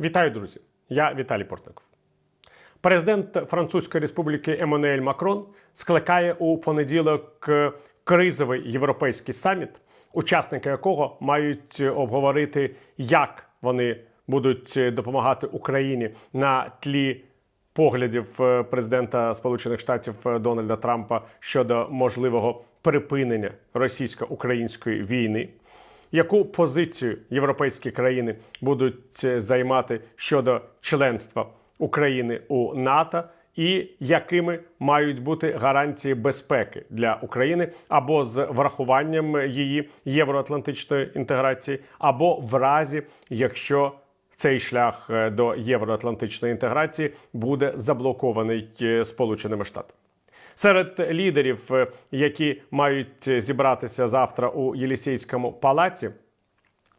Вітаю, друзі! Я Віталій Портников. Президент Французької Республіки Еммануель Макрон скликає у понеділок е, кризовий європейський саміт, учасники якого мають обговорити, як вони будуть допомагати Україні на тлі поглядів е, президента Сполучених Штатів е, Дональда Трампа щодо можливого припинення російсько-української війни. Яку позицію європейські країни будуть е, займати щодо членства України у НАТО, і якими мають бути гарантії безпеки для України або з врахуванням її євроатлантичної інтеграції, або в разі, якщо цей шлях е, до євроатлантичної інтеграції буде заблокований е, Сполученими Штатами. Серед лідерів, е, які мають зібратися завтра у Єлісейському палаці,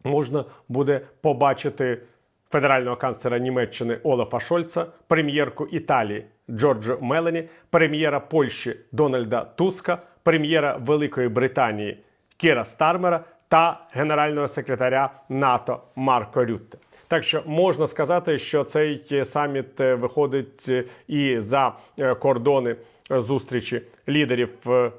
можна буде побачити федерального канцлера Німеччини Олафа Шольца, прем'єрку Італії Джорджо Мелані, прем'єра Польщі Дональда Туска, прем'єра Великої Британії Кіра Стармера та генерального секретаря НАТО Марко Рютте. Так що можна сказати, що цей саміт е, виходить е, і за е, кордони е, зустрічі лідерів е,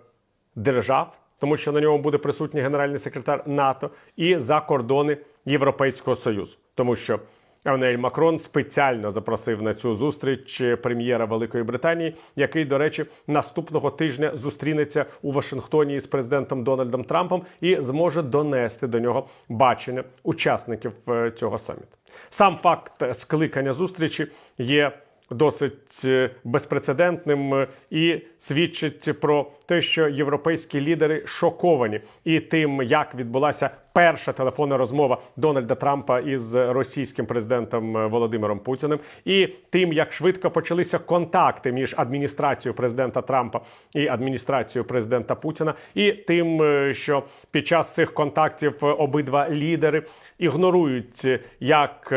держав, тому що на ньому буде присутній генеральний секретар НАТО, і за кордони Європейського Союзу, тому що Еммануель Макрон спеціально запросив на цю зустріч прем'єра Великої Британії, який, до речі, наступного тижня зустрінеться у Вашингтоні з президентом Дональдом Трампом і зможе донести до нього бачення учасників е, цього саміту. Сам факт скликання зустрічі є досить е, безпрецедентним е, і свідчить про те, що європейські лідери шоковані. І тим, як відбулася перша телефонна розмова Дональда Трампа із російським президентом е, Володимиром Путіним, і тим, як швидко почалися контакти між адміністрацією президента Трампа і адміністрацією президента Путіна, і тим, що під час цих контактів обидва лідери ігнорують як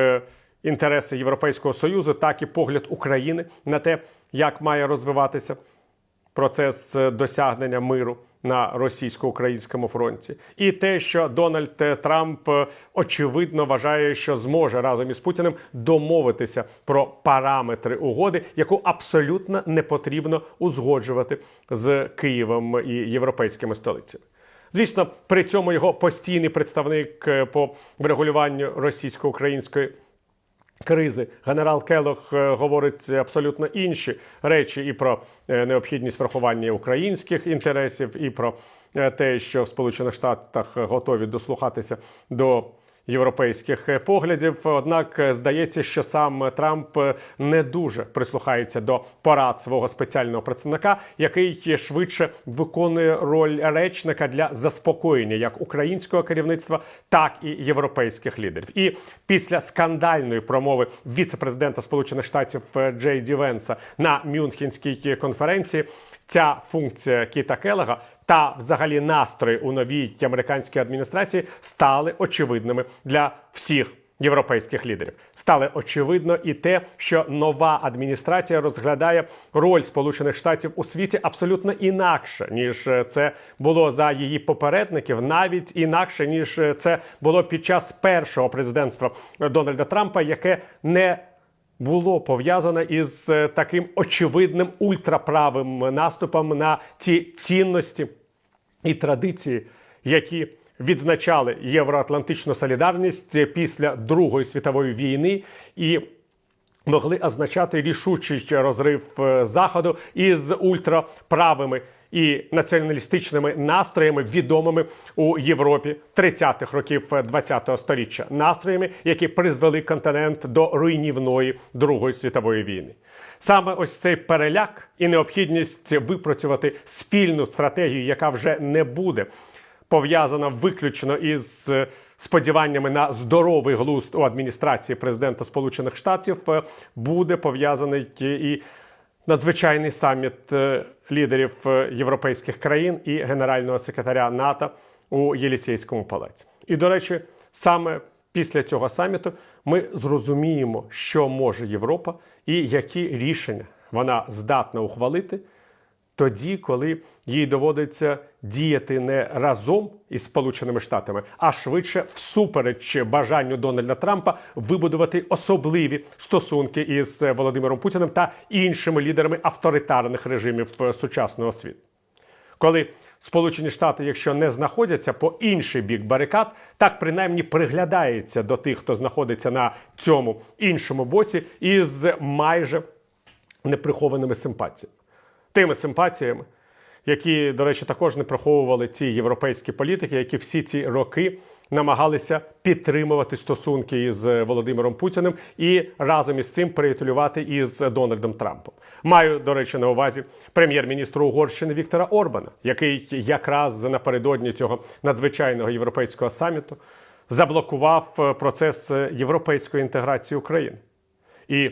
інтереси Європейського союзу, так і погляд України на те, як має розвиватися процес е, досягнення миру на російсько-українському фронті, і те, що Дональд е, Трамп е, очевидно вважає, що зможе разом із Путіним домовитися про параметри угоди, яку абсолютно не потрібно узгоджувати з Києвом і європейськими столицями. Звісно, при цьому його постійний представник по врегулюванню російсько-української кризи генерал Келох е, говорить абсолютно інші речі і про е, необхідність врахування українських інтересів, і про е, те, що в Сполучених Штатах готові дослухатися до. Європейських поглядів, однак здається, що сам Трамп не дуже прислухається до порад свого спеціального представника, який швидше виконує роль речника для заспокоєння як українського керівництва, так і європейських лідерів. І після скандальної промови віце-президента Сполучених Штатів Джей Ді Венса на Мюнхенській конференції. Ця функція Кіта Келега та взагалі настрої у новій американській адміністрації стали очевидними для всіх. Європейських лідерів стали очевидно і те, що нова адміністрація розглядає роль Сполучених Штатів у світі абсолютно інакше ніж е, це було за її попередників, навіть інакше ніж е, це було під час першого президентства Дональда Трампа, яке не було пов'язане із е, таким очевидним ультраправим наступом на ті цінності і традиції, які відзначали євроатлантичну солідарність після Другої світової війни і. Могли означати рішучий розрив е, заходу із ультраправими і націоналістичними настроями, відомими у Європі 30-х років 20-го століття, настроями, які призвели континент до руйнівної Другої світової війни. Саме ось цей переляк і необхідність випрацювати спільну стратегію, яка вже не буде пов'язана виключно із е, сподіваннями на здоровий глузд у адміністрації президента Сполучених Штатів, е, буде пов'язаний і надзвичайний саміт е, лідерів е, європейських країн і генерального секретаря НАТО у Єлісейському палаці. І до речі, саме після цього саміту ми зрозуміємо, що може Європа і які рішення вона здатна ухвалити тоді, коли їй доводиться діяти не разом із Сполученими Штатами, а швидше всупереч бажанню Дональда Трампа вибудувати особливі стосунки із Володимиром Путіним та іншими лідерами авторитарних режимів е, сучасного світу. Коли Сполучені Штати, якщо не знаходяться по інший бік барикад, так принаймні приглядається до тих, хто знаходиться на цьому іншому боці, із майже неприхованими симпатіями. Тими симпатіями, які, до речі, також не приховували ці європейські політики, які всі ці роки намагалися підтримувати стосунки із Володимиром Путіним і разом із цим приятелювати із Дональдом Трампом. Маю, до речі, на увазі прем'єр-міністра Угорщини Віктора Орбана, який якраз напередодні цього надзвичайного європейського саміту заблокував е, процес е, європейської інтеграції України. І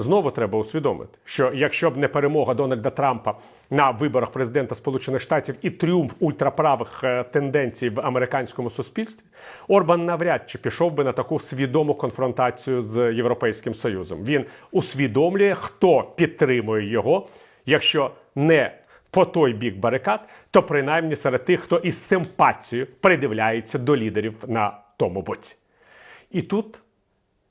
Знову треба усвідомити, що якщо б не перемога Дональда Трампа на виборах президента Сполучених Штатів і тріумф ультраправих е, тенденцій в американському суспільстві, Орбан навряд чи пішов би на таку свідому конфронтацію з Європейським Союзом. Він усвідомлює, хто підтримує його, якщо не по той бік барикад, то принаймні серед тих, хто із симпатією придивляється до лідерів на тому боці. І тут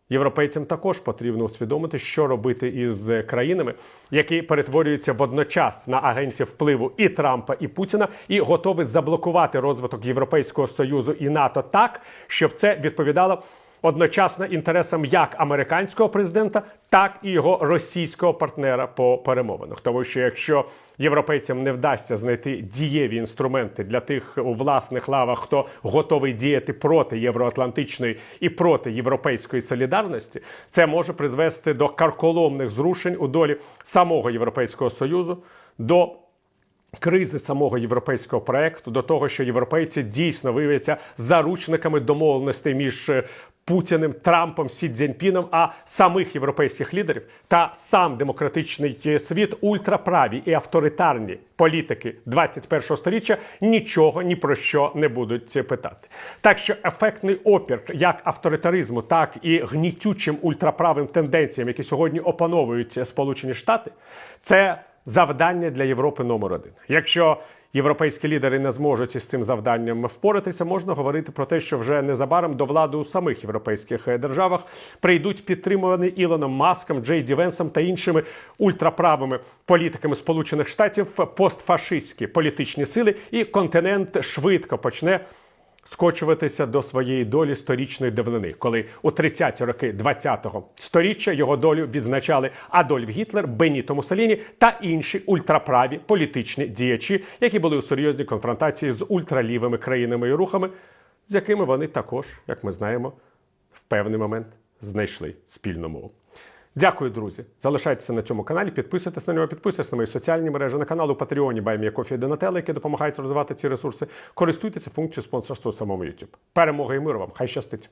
Європейцям також потрібно усвідомити, що робити із країнами, які перетворюються водночас на агентів впливу і Трампа, і Путіна, і готові заблокувати розвиток Європейського союзу і НАТО так, щоб це відповідало одночасно інтересам як американського президента, так і його російського партнера по перемовинах. Тому що якщо європейцям не вдасться знайти дієві інструменти для тих у власних лавах, хто готовий діяти проти євроатлантичної і проти європейської солідарності, це може призвести до карколомних зрушень у долі самого європейського союзу. до Кризи самого європейського проекту до того, що європейці дійсно виявляться заручниками домовленостей між е, Путіним, Трампом, Сі Цзіньпіном, а самих європейських лідерів та сам демократичний е, світ, ультраправі і авторитарні політики 21-го століття нічого ні про що не будуть питати. Так що ефектний опір як авторитаризму, так і гнітючим ультраправим тенденціям, які сьогодні опановують Сполучені Штати, це завдання для Європи номер один. Якщо європейські лідери не зможуть із цим завданням впоратися, можна говорити про те, що вже незабаром до влади у самих європейських е, державах прийдуть підтримувані Ілоном Маском, Джей Ді Венсом та іншими ультраправими політиками Сполучених Штатів постфашистські політичні сили, і континент швидко почне скочуватися до своєї долі сторічної давнини, коли у 30-ті роки 20-го сторіччя його долю відзначали Адольф Гітлер, Беніто Муссоліні та інші ультраправі політичні діячі, які були у серйозній конфронтації з ультралівими країнами і рухами, з якими вони також, як ми знаємо, в певний момент знайшли спільну мову. Дякую, друзі. Залишайтеся на цьому каналі, підписуйтесь на нього, підписуйтесь на мої соціальні мережі на канал у Патреоні Баймія Кофі і Донателла, які допомагають розвивати ці ресурси. Користуйтеся функцією спонсорства у самому YouTube. Перемоги і миру вам! Хай щастить!